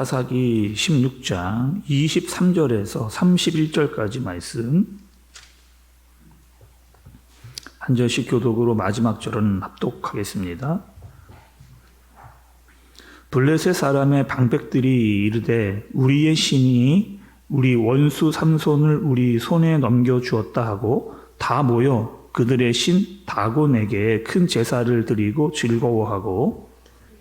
사사기 16장 23절에서 31절까지 말씀 한 절씩 교독으로 마지막 절은 합독하겠습니다. 블레셋 사람의 방백들이 이르되 우리의 신이 우리 원수 삼손을 우리 손에 넘겨 주었다 하고 다 모여 그들의 신 다곤에게 큰 제사를 드리고 즐거워하고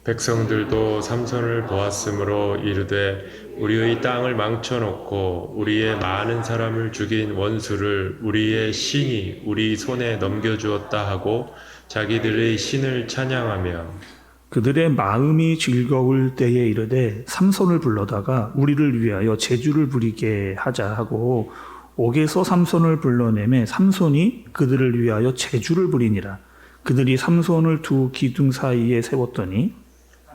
백성들도 삼손을 보았으므로 이르되 우리의 땅을 망쳐놓고 우리의 많은 사람을 죽인 원수를 우리의 신이 우리 손에 넘겨주었다 하고 자기들의 신을 찬양하며 그들의 마음이 즐거울 때에 이르되 삼손을 불러다가 우리를 위하여 제주를 부리게 하자 하고 옥에서 삼손을 불러내매 삼손이 그들을 위하여 제주를 부리니라. 그들이 삼손을 두 기둥 사이에 세웠더니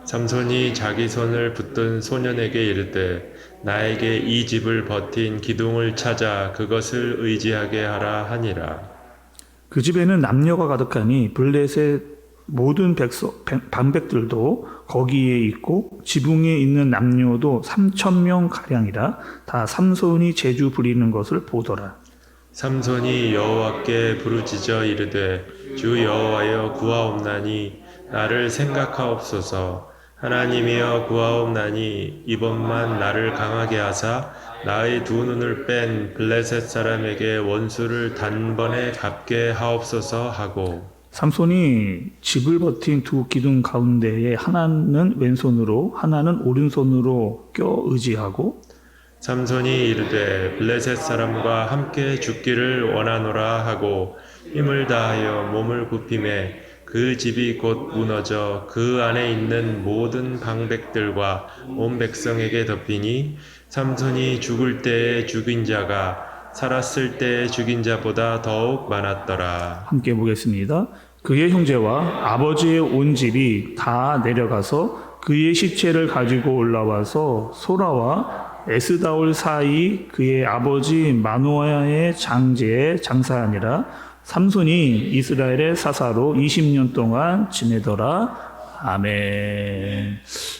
삼손이 자기 손을 붙든 소년에게 이르되 나에게 이 집을 버틴 기둥을 찾아 그것을 의지하게 하라 하니라 그 집에는 남녀가 가득하니 블레셋 모든 백성 반백들도 거기에 있고 지붕에 있는 남녀도 삼천 명 가량이라 다 삼손이 제주 부리는 것을 보더라. 삼손이 여호와께 부르짖어 이르되 주 여호와여 구하옵나니 나를 생각하옵소서 하나님이여 구하옵나니 이번만 나를 강하게 하사 나의 두 눈을 뺀 블레셋 사람에게 원수를 단번에 갚게 하옵소서 하고. 삼손이 집을 버틴 두 기둥 가운데에 하나는 왼손으로 하나는 오른손으로 껴 의지하고 삼손이 이르되 블레셋 사람과 함께 죽기를 원하노라 하고 힘을 다하여 몸을 굽힘에 그 집이 곧 무너져 그 안에 있는 모든 방백들과 온 백성에게 덮이니 삼손이 죽을 때에 죽인 자가 살았을 때에 죽인 자보다 더욱 많았더라. 함께 보겠습니다. 그의 형제와 아버지의 온 집이 다 내려가서 그의 시체를 가지고 올라와서 소라와 에스다올 사이 그의 아버지 마노아의 장제에 장사하니라 삼손이 이스라엘의 사사로 20년 동안 지내더라. 아멘.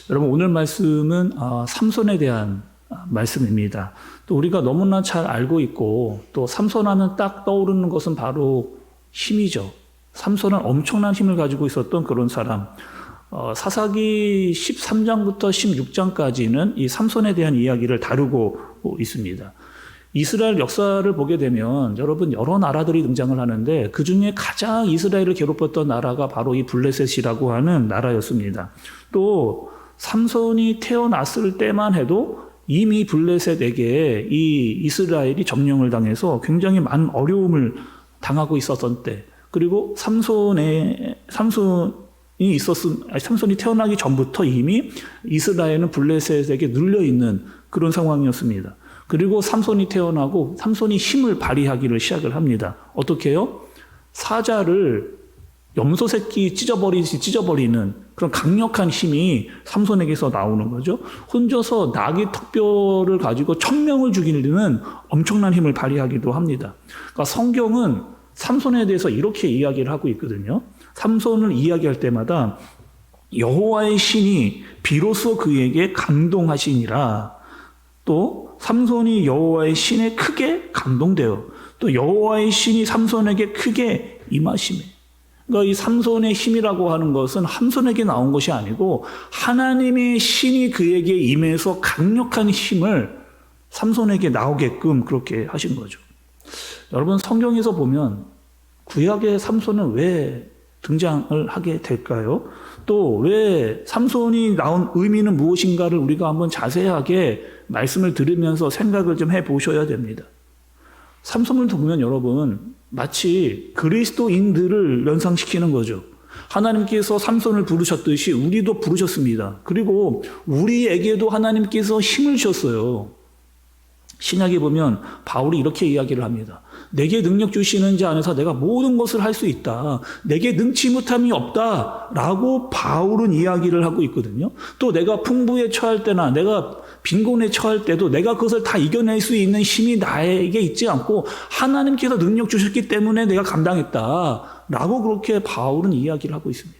여러분 오늘 말씀은 아, 삼손에 대한 아, 말씀입니다. 또 우리가 너무나 잘 알고 있고 또 삼손하면 딱 떠오르는 것은 바로 힘이죠. 삼손은 엄청난 힘을 가지고 있었던 그런 사람. 어, 사사기 13장부터 16장까지는 이 삼손에 대한 이야기를 다루고 있습니다. 이스라엘 역사를 보게 되면 여러분 여러 나라들이 등장을 하는데 그 중에 가장 이스라엘을 괴롭혔던 나라가 바로 이 블레셋이라고 하는 나라였습니다. 또 삼손이 태어났을 때만 해도 이미 블레셋에게 이 이스라엘이 점령을 당해서 굉장히 많은 어려움을 당하고 있었던 때 그리고 삼손의 삼손이 있었음 삼손이 태어나기 전부터 이미 이스라엘은 블레셋에게 눌려 있는 그런 상황이었습니다. 그리고 삼손이 태어나고 삼손이 힘을 발휘하기를 시작을 합니다. 어떻게요? 사자를 염소 새끼 찢어버리지 찢어버리는 그런 강력한 힘이 삼손에게서 나오는 거죠. 혼자서 나귀 턱뼈를 가지고 천 명을 죽이는 엄청난 힘을 발휘하기도 합니다. 그러니까 성경은 삼손에 대해서 이렇게 이야기를 하고 있거든요. 삼손을 이야기할 때마다 여호와의 신이 비로소 그에게 감동하시니라. 또 삼손이 여호와의 신에 크게 감동되어 또 여호와의 신이 삼손에게 크게 임하심에 그러니까 이 삼손의 힘이라고 하는 것은 함손에게 나온 것이 아니고 하나님의 신이 그에게 임해서 강력한 힘을 삼손에게 나오게끔 그렇게 하신 거죠. 여러분 성경에서 보면 구약의 삼손은 왜 등장을 하게 될까요? 또 왜 삼손이 나온 의미는 무엇인가를 우리가 한번 자세하게 말씀을 들으면서 생각을 좀 해 보셔야 됩니다. 삼손을 보면 여러분 마치 그리스도인들을 연상시키는 거죠. 하나님께서 삼손을 부르셨듯이 우리도 부르셨습니다. 그리고 우리에게도 하나님께서 힘을 주셨어요. 신약에 보면 바울이 이렇게 이야기를 합니다. 내게 능력 주시는 자 안에서 내가 모든 것을 할 수 있다. 내게 능치 못함이 없다. 라고 바울은 이야기를 하고 있거든요. 또 내가 풍부에 처할 때나 내가 빈곤에 처할 때도 내가 그것을 다 이겨낼 수 있는 힘이 나에게 있지 않고 하나님께서 능력 주셨기 때문에 내가 감당했다. 라고 그렇게 바울은 이야기를 하고 있습니다.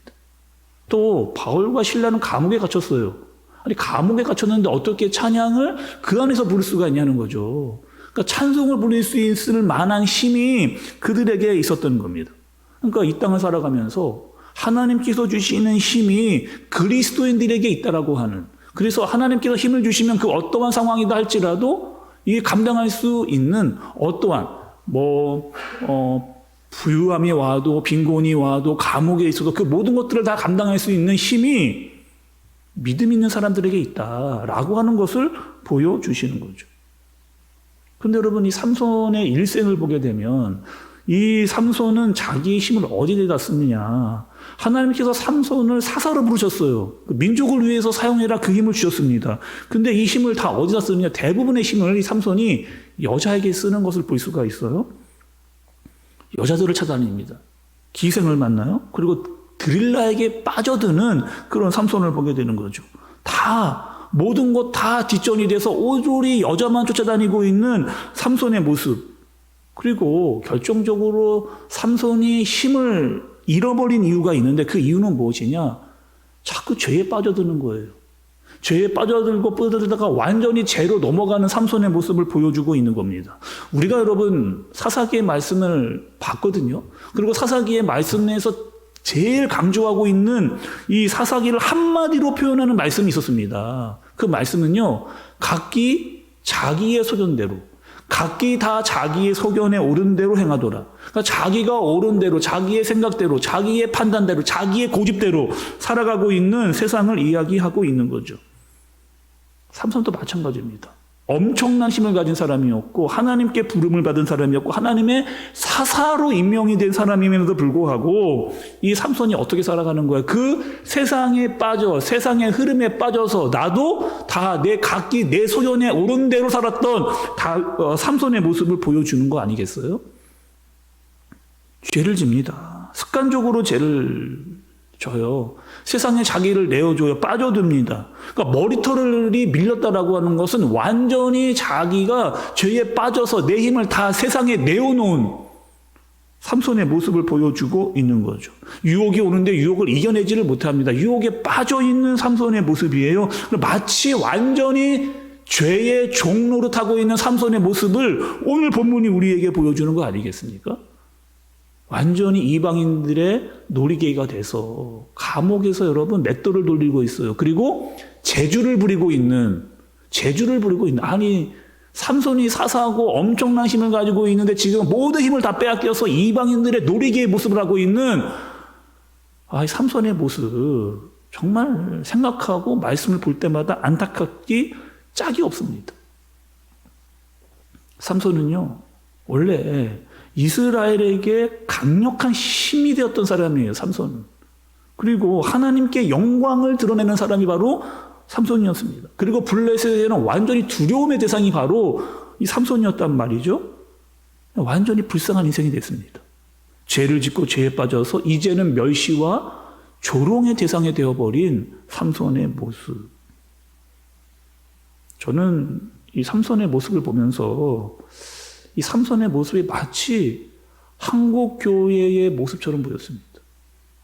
또 바울과 신라는 감옥에 갇혔어요. 아니 감옥에 갇혔는데 어떻게 찬양을 그 안에서 부를 수가 있냐는 거죠. 그러니까 찬송을 부를 수 있을 만한 힘이 그들에게 있었던 겁니다. 그러니까 이 땅을 살아가면서 하나님께서 주시는 힘이 그리스도인들에게 있다라고 하는 그래서 하나님께서 힘을 주시면 그 어떠한 상황이다 할지라도 이게 감당할 수 있는 어떠한 뭐 어, 부유함이 와도 빈곤이 와도 감옥에 있어도 그 모든 것들을 다 감당할 수 있는 힘이 믿음 있는 사람들에게 있다라고 하는 것을 보여주시는 거죠. 근데 여러분 이 삼손의 일생을 보게 되면 이 삼손은 자기의 힘을 어디에다 쓰느냐. 하나님께서 삼손을 사사로 부르셨어요. 그 민족을 위해서 사용해라 그 힘을 주셨습니다. 근데 이 힘을 다 어디다 쓰느냐. 대부분의 힘을 이 삼손이 여자에게 쓰는 것을 볼 수가 있어요. 여자들을 찾아다닙니다. 기생을 만나요. 그리고 드릴라에게 빠져드는 그런 삼손을 보게 되는 거죠. 다 모든 것 다 뒷전이 돼서 오조리 여자만 쫓아다니고 있는 삼손의 모습. 그리고 결정적으로 삼손이 힘을 잃어버린 이유가 있는데 그 이유는 무엇이냐? 자꾸 죄에 빠져드는 거예요. 죄에 빠져들고 빠져들다가 완전히 죄로 넘어가는 삼손의 모습을 보여주고 있는 겁니다. 우리가 여러분 사사기의 말씀을 봤거든요. 그리고 사사기의 말씀 내에서 제일 강조하고 있는 이 사사기를 한마디로 표현하는 말씀이 있었습니다. 그 말씀은요, 각기 자기의 소견대로, 각기 다 자기의 소견에 오른 대로 행하더라. 그러니까 자기가 옳은 대로, 자기의 생각대로, 자기의 판단대로, 자기의 고집대로 살아가고 있는 세상을 이야기하고 있는 거죠. 삼손도 마찬가지입니다. 엄청난 힘을 가진 사람이었고 하나님께 부름을 받은 사람이었고 하나님의 사사로 임명이 된 사람임에도 불구하고 이 삼손이 어떻게 살아가는 거야? 그 세상에 빠져 세상의 흐름에 빠져서 나도 다 내 각기 내 소견에 옳은 대로 살았던 다 어, 삼손의 모습을 보여주는 거 아니겠어요? 죄를 집니다. 습관적으로 죄를 져요. 세상에 자기를 내어줘요. 빠져듭니다. 그러니까 머리털이 밀렸다라고 하는 것은 완전히 자기가 죄에 빠져서 내 힘을 다 세상에 내어놓은 삼손의 모습을 보여주고 있는 거죠. 유혹이 오는데 유혹을 이겨내지를 못합니다. 유혹에 빠져 있는 삼손의 모습이에요. 마치 완전히 죄의 종로로 타고 있는 삼손의 모습을 오늘 본문이 우리에게 보여주는 거 아니겠습니까? 완전히 이방인들의 놀이개가 돼서 감옥에서 여러분 맷돌을 돌리고 있어요. 그리고 재주를 부리고 있는 재주를 부리고 있는 아니 삼손이 사사하고 엄청난 힘을 가지고 있는데 지금 모든 힘을 다 빼앗겨서 이방인들의 놀이개의 모습을 하고 있는 아, 이 삼손의 모습 정말 생각하고 말씀을 볼 때마다 안타깝기 짝이 없습니다. 삼손은요 원래 이스라엘에게 강력한 힘이 되었던 사람이에요, 삼손은. 그리고 하나님께 영광을 드러내는 사람이 바로 삼손이었습니다. 그리고 블레셋에는 완전히 두려움의 대상이 바로 이 삼손이었단 말이죠. 완전히 불쌍한 인생이 됐습니다. 죄를 짓고 죄에 빠져서 이제는 멸시와 조롱의 대상이 되어버린 삼손의 모습. 저는 이 삼손의 모습을 보면서 이 삼손의 모습이 마치 한국 교회의 모습처럼 보였습니다.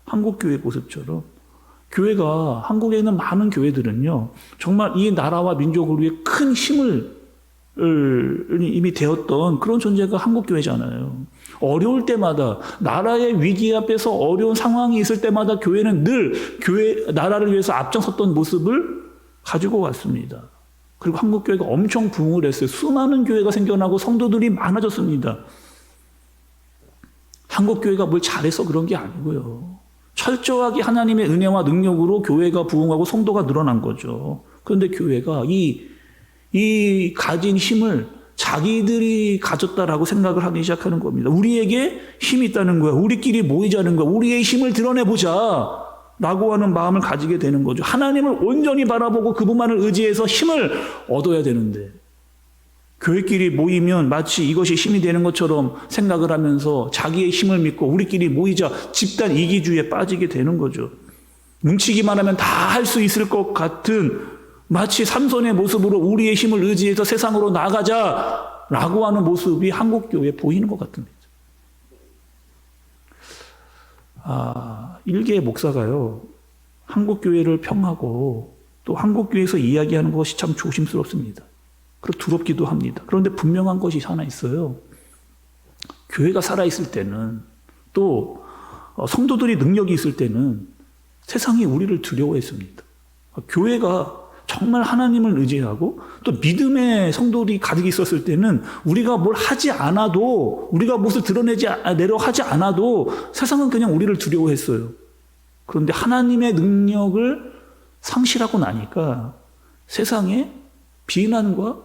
한국 교회의 모습처럼 교회가 한국에 있는 많은 교회들은요 정말 이 나라와 민족을 위해 큰 힘을 이미 되었던 그런 존재가 한국 교회잖아요. 어려울 때마다 나라의 위기 앞에서 어려운 상황이 있을 때마다 교회는 늘 교회 나라를 위해서 앞장섰던 모습을 가지고 왔습니다. 그리고 한국 교회가 엄청 부흥을 했어요. 수많은 교회가 생겨나고 성도들이 많아졌습니다. 한국 교회가 뭘 잘해서 그런 게 아니고요. 철저하게 하나님의 은혜와 능력으로 교회가 부흥하고 성도가 늘어난 거죠. 그런데 교회가 이, 이 가진 힘을 자기들이 가졌다라고 생각을 하기 시작하는 겁니다. 우리에게 힘이 있다는 거야. 우리끼리 모이자는 거야. 우리의 힘을 드러내보자. 라고 하는 마음을 가지게 되는 거죠. 하나님을 온전히 바라보고 그분만을 의지해서 힘을 얻어야 되는데, 교회끼리 모이면 마치 이것이 힘이 되는 것처럼 생각을 하면서 자기의 힘을 믿고 우리끼리 모이자 집단 이기주의에 빠지게 되는 거죠. 뭉치기만 하면 다 할 수 있을 것 같은 마치 삼손의 모습으로 우리의 힘을 의지해서 세상으로 나가자 라고 하는 모습이 한국교회에 보이는 것 같습니다. 아, 일개의 목사가요, 한국 교회를 평하고 또또 한국 교회에서 이야기하는 것이 참 조심스럽습니다. 그리고 두렵기도 합니다. 그런데 분명한 것이 하나 있어요. 교회가 살아 있을 때는 또 어, 성도들이 능력이 있을 때는 세상이 우리를 두려워했습니다. 교회가 정말 하나님을 의지하고 또 믿음의 성도들이 가득 있었을 때는 우리가 뭘 하지 않아도 우리가 무엇을 드러내지 아- 내려 하지 않아도 세상은 그냥 우리를 두려워했어요. 그런데 하나님의 능력을 상실하고 나니까 세상에 비난과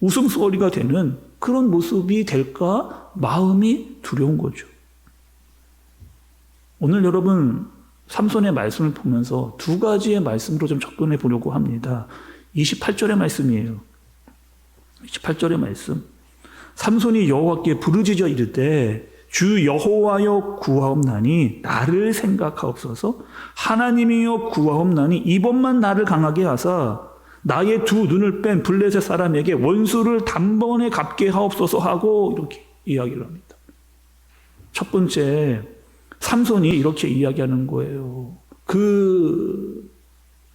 웃음소리가 되는 그런 모습이 될까 마음이 두려운 거죠. 오늘 여러분 삼손의 말씀을 보면서 두 가지의 말씀으로 좀 접근해 보려고 합니다. 28절의 말씀이에요. 28절의 말씀. 삼손이 여호와께 부르짖어 이르되 주 여호와여 구하옵나니 나를 생각하옵소서 하나님이여 구하옵나니 이번만 나를 강하게 하사 나의 두 눈을 뺀 블레셋 사람에게 원수를 단번에 갚게 하옵소서 하고 이렇게 이야기를 합니다. 첫 번째 삼손이 이렇게 이야기하는 거예요. 그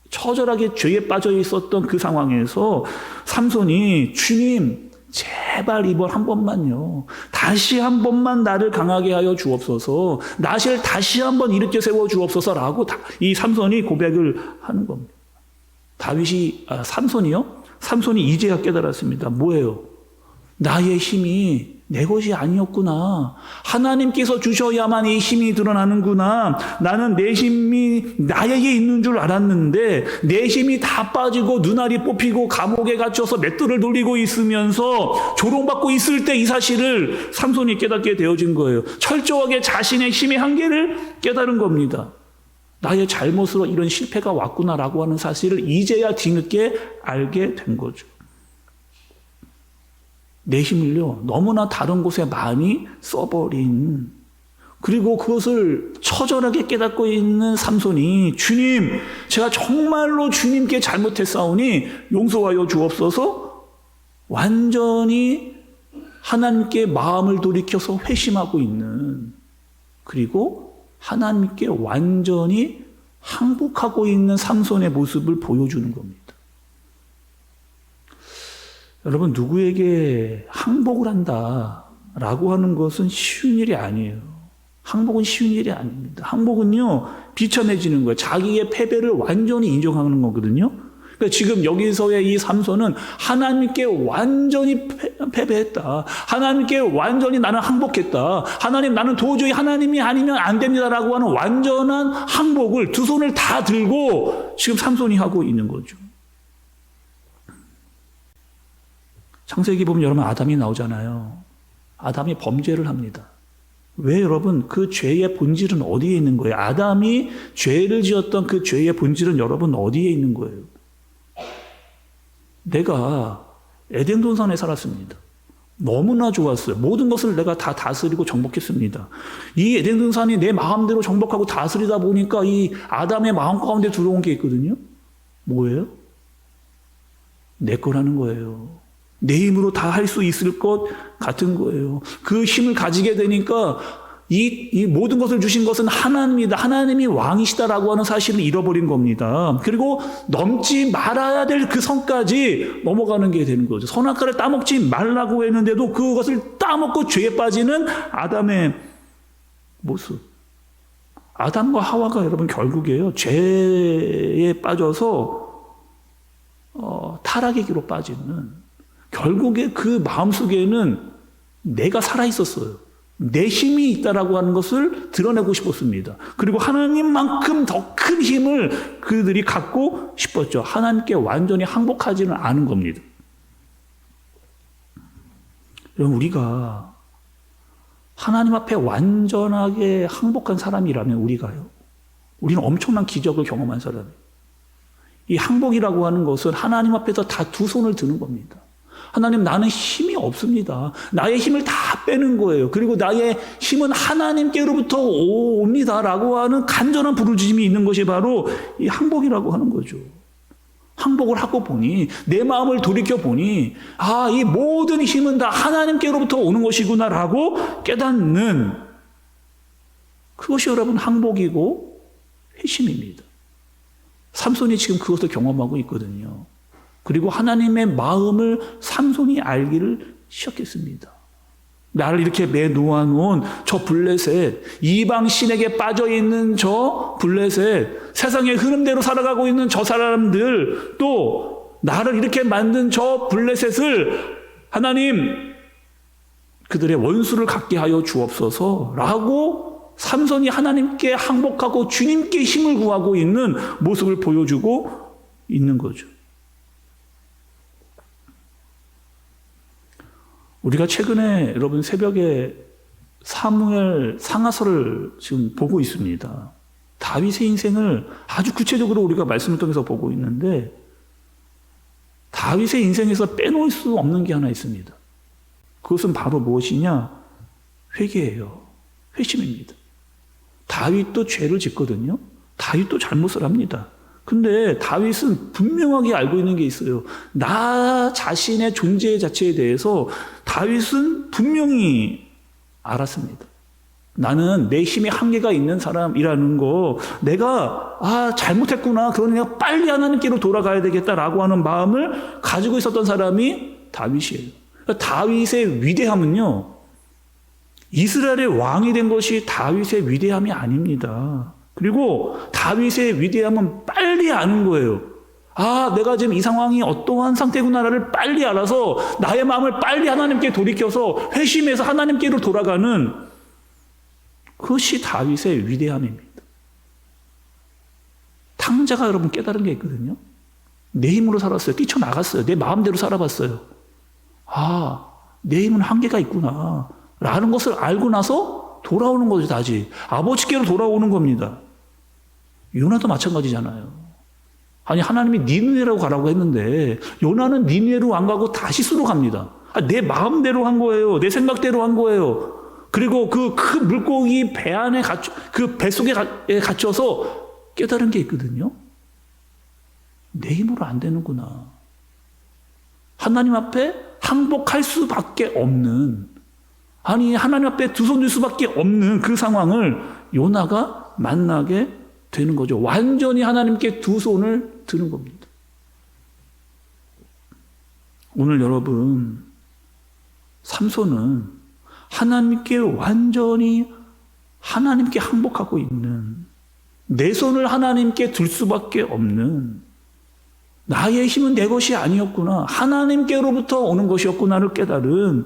처절하게 죄에 빠져 있었던 그 상황에서 삼손이 주님 제발 이번 한 번만요. 다시 한 번만 나를 강하게 하여 주옵소서. 나를 다시 한 번 일으켜 세워 주옵소서라고 다- 이 삼손이 고백을 하는 겁니다. 다윗이 아, 삼손이요? 삼손이 이제야 깨달았습니다. 뭐예요? 나의 힘이 내 것이 아니었구나. 하나님께서 주셔야만 이 힘이 드러나는구나. 나는 내 힘이 나에게 있는 줄 알았는데 내 힘이 다 빠지고 눈알이 뽑히고 감옥에 갇혀서 맷돌을 돌리고 있으면서 조롱받고 있을 때 이 사실을 삼손이 깨닫게 되어진 거예요. 철저하게 자신의 힘의 한계를 깨달은 겁니다. 나의 잘못으로 이런 실패가 왔구나라고 하는 사실을 이제야 뒤늦게 알게 된 거죠. 내 힘을요, 너무나 다른 곳에 많이 써버린, 그리고 그것을 처절하게 깨닫고 있는 삼손이, 주님, 제가 정말로 주님께 잘못했사오니 용서하여 주옵소서, 완전히 하나님께 마음을 돌이켜서 회심하고 있는, 그리고 하나님께 완전히 항복하고 있는 삼손의 모습을 보여주는 겁니다. 여러분, 누구에게 항복을 한다라고 하는 것은 쉬운 일이 아니에요. 항복은 쉬운 일이 아닙니다. 항복은요, 비참해지는 거예요. 자기의 패배를 완전히 인정하는 거거든요. 그러니까 지금 여기서의 이 삼손은 하나님께 완전히 패, 배했다 하나님께 완전히 나는 항복했다. 하나님 나는 도저히 하나님이 아니면 안 됩니다라고 하는 완전한 항복을 두 손을 다 들고 지금 삼손이 하고 있는 거죠. 창세기 보면 여러분 아담이 나오잖아요. 아담이 범죄를 합니다. 왜 여러분 그 죄의 본질은 어디에 있는 거예요? 아담이 죄를 지었던 그 죄의 본질은 여러분 어디에 있는 거예요? 내가 에덴 동산에 살았습니다. 너무나 좋았어요. 모든 것을 내가 다 다스리고 정복했습니다. 이 에덴 동산이 내 마음대로 정복하고 다스리다 보니까 이 아담의 마음 가운데 들어온 게 있거든요. 뭐예요? 내 거라는 거예요. 내 힘으로 다 할 수 있을 것 같은 거예요. 그 힘을 가지게 되니까 이, 이 모든 것을 주신 것은 하나님이다. 하나님이 왕이시다라고 하는 사실을 잃어버린 겁니다. 그리고 넘지 말아야 될 그 선까지 넘어가는 게 되는 거죠. 선악과를 따먹지 말라고 했는데도 그것을 따먹고 죄에 빠지는 아담의 모습. 아담과 하와가 여러분 결국에요. 죄에 빠져서 어, 타락의 기로 빠지는 결국에 그 마음속에는 내가 살아 있었어요. 내 힘이 있다라고 하는 것을 드러내고 싶었습니다. 그리고 하나님만큼 더 큰 힘을 그들이 갖고 싶었죠. 하나님께 완전히 항복하지는 않은 겁니다. 여러분, 우리가 하나님 앞에 완전하게 항복한 사람이라면 우리가요. 우리는 엄청난 기적을 경험한 사람이에요. 이 항복이라고 하는 것은 하나님 앞에서 다 두 손을 드는 겁니다. 하나님 나는 힘이 없습니다. 나의 힘을 다 빼는 거예요. 그리고 나의 힘은 하나님께로부터 옵니다라고 하는 간절한 부르짖음이 있는 것이 바로 이 항복이라고 하는 거죠. 항복을 하고 보니 내 마음을 돌이켜 보니 아, 이 모든 힘은 다 하나님께로부터 오는 것이구나라고 깨닫는 그것이 여러분 항복이고 회심입니다. 삼손이 지금 그것을 경험하고 있거든요. 그리고 하나님의 마음을 삼손이 알기를 시작했습니다. 나를 이렇게 내놓아 놓은 저 블레셋, 이방 신에게 빠져 있는 저 블레셋, 세상의 흐름대로 살아가고 있는 저 사람들, 또 나를 이렇게 만든 저 블레셋을 하나님 그들의 원수를 갖게 하여 주옵소서라고 삼손이 하나님께 항복하고 주님께 힘을 구하고 있는 모습을 보여주고 있는 거죠. 우리가 최근에 여러분 새벽에 사무엘 상하서를 지금 보고 있습니다. 다윗의 인생을 아주 구체적으로 우리가 말씀을 통해서 보고 있는데 다윗의 인생에서 빼놓을 수 없는 게 하나 있습니다. 그것은 바로 무엇이냐? 회개예요. 회심입니다. 다윗도 죄를 짓거든요. 다윗도 잘못을 합니다. 근데 다윗은 분명하게 알고 있는 게 있어요. 나 자신의 존재 자체에 대해서 다윗은 분명히 알았습니다. 나는 내 힘에 한계가 있는 사람이라는 거, 내가, 아, 잘못했구나. 그러니 내가 빨리 하나님께로 돌아가야 되겠다라고 하는 마음을 가지고 있었던 사람이 다윗이에요. 그러니까 다윗의 위대함은요, 이스라엘의 왕이 된 것이 다윗의 위대함이 아닙니다. 그리고 다윗의 위대함은 빨리 아는 거예요. 아, 내가 지금 이 상황이 어떠한 상태구나를 빨리 알아서 나의 마음을 빨리 하나님께 돌이켜서 회심해서 하나님께로 돌아가는 그것이 다윗의 위대함입니다. 탕자가 여러분 깨달은 게 있거든요. 내 힘으로 살았어요. 뛰쳐나갔어요. 내 마음대로 살아봤어요. 아, 내 힘은 한계가 있구나. 라는 것을 알고 나서 돌아오는 거죠, 다시. 아버지께로 돌아오는 겁니다. 요나도 마찬가지잖아요. 아니, 하나님이 니누에로 가라고 했는데, 요나는 니누에로 안 가고 다시스로 갑니다. 아, 내 마음대로 한 거예요. 내 생각대로 한 거예요. 그리고 그큰 물고기 배 안에 갇혀, 그배 속에 갇혀서 깨달은 게 있거든요. 내 힘으로 안 되는구나. 하나님 앞에 항복할 수밖에 없는, 아니, 하나님 앞에 두 손 들 수밖에 없는 그 상황을 요나가 만나게 되는 거죠. 완전히 하나님께 두 손을 드는 겁니다. 오늘 여러분, 삼손은 하나님께 완전히 하나님께 항복하고 있는 내 손을 하나님께 들 수밖에 없는 나의 힘은 내 것이 아니었구나. 하나님께로부터 오는 것이었구나를 깨달은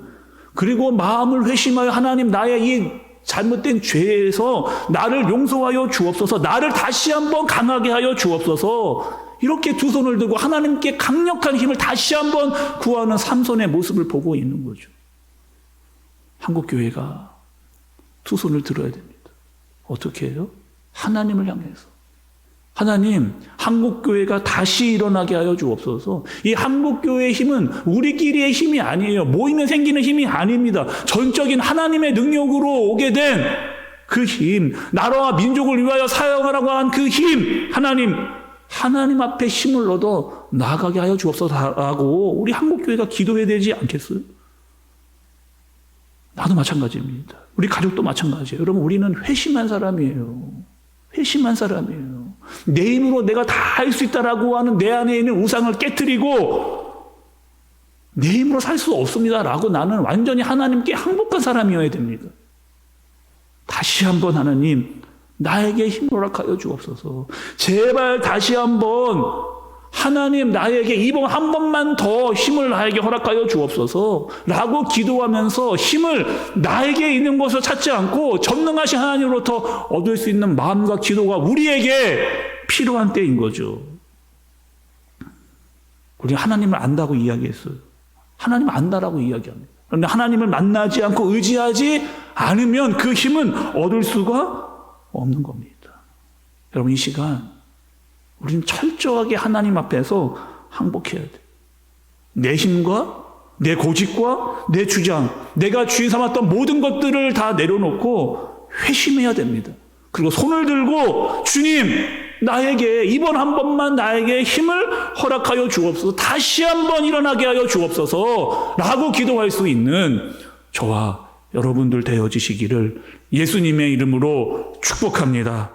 그리고 마음을 회심하여 하나님 나의 이 잘못된 죄에서 나를 용서하여 주옵소서. 나를 다시 한번 강하게 하여 주옵소서. 이렇게 두 손을 들고 하나님께 강력한 힘을 다시 한번 구하는 삼손의 모습을 보고 있는 거죠. 한국 교회가 두 손을 들어야 됩니다. 어떻게 해요? 하나님을 향해서. 하나님, 한국교회가 다시 일어나게 하여 주옵소서. 이 한국교회의 힘은 우리끼리의 힘이 아니에요. 모이면 생기는 힘이 아닙니다. 전적인 하나님의 능력으로 오게 된 그 힘, 나라와 민족을 위하여 사용하라고 한 그 힘, 하나님, 하나님 앞에 힘을 얻어 나아가게 하여 주옵소서라고 우리 한국교회가 기도해야 되지 않겠어요? 나도 마찬가지입니다. 우리 가족도 마찬가지예요. 여러분, 우리는 회심한 사람이에요. 회심한 사람이에요. 내 힘으로 내가 다 할 수 있다라고 하는 내 안에 있는 우상을 깨뜨리고 내 힘으로 살 수 없습니다라고 나는 완전히 하나님께 항복한 사람이어야 됩니다. 다시 한번 하나님 나에게 힘 허락하여 주옵소서. 제발 다시 한번 하나님 나에게 이번 한 번만 더 힘을 나에게 허락하여 주옵소서 라고 기도하면서 힘을 나에게 있는 것을 찾지 않고 전능하신 하나님으로부터 얻을 수 있는 마음과 기도가 우리에게 필요한 때인 거죠. 우리 하나님을 안다고 이야기했어요. 하나님 안다라고 이야기합니다. 그런데 하나님을 만나지 않고 의지하지 않으면 그 힘은 얻을 수가 없는 겁니다. 여러분 이 시간 우리는 철저하게 하나님 앞에서 항복해야 돼. 내 힘과 내 고집과 내 주장, 내가 주인 삼았던 모든 것들을 다 내려놓고 회심해야 됩니다. 그리고 손을 들고 주님, 나에게 이번 한 번만 나에게 힘을 허락하여 주옵소서. 다시 한 번 일어나게 하여 주옵소서. 라고 기도할 수 있는 저와 여러분들 되어지시기를 예수님의 이름으로 축복합니다.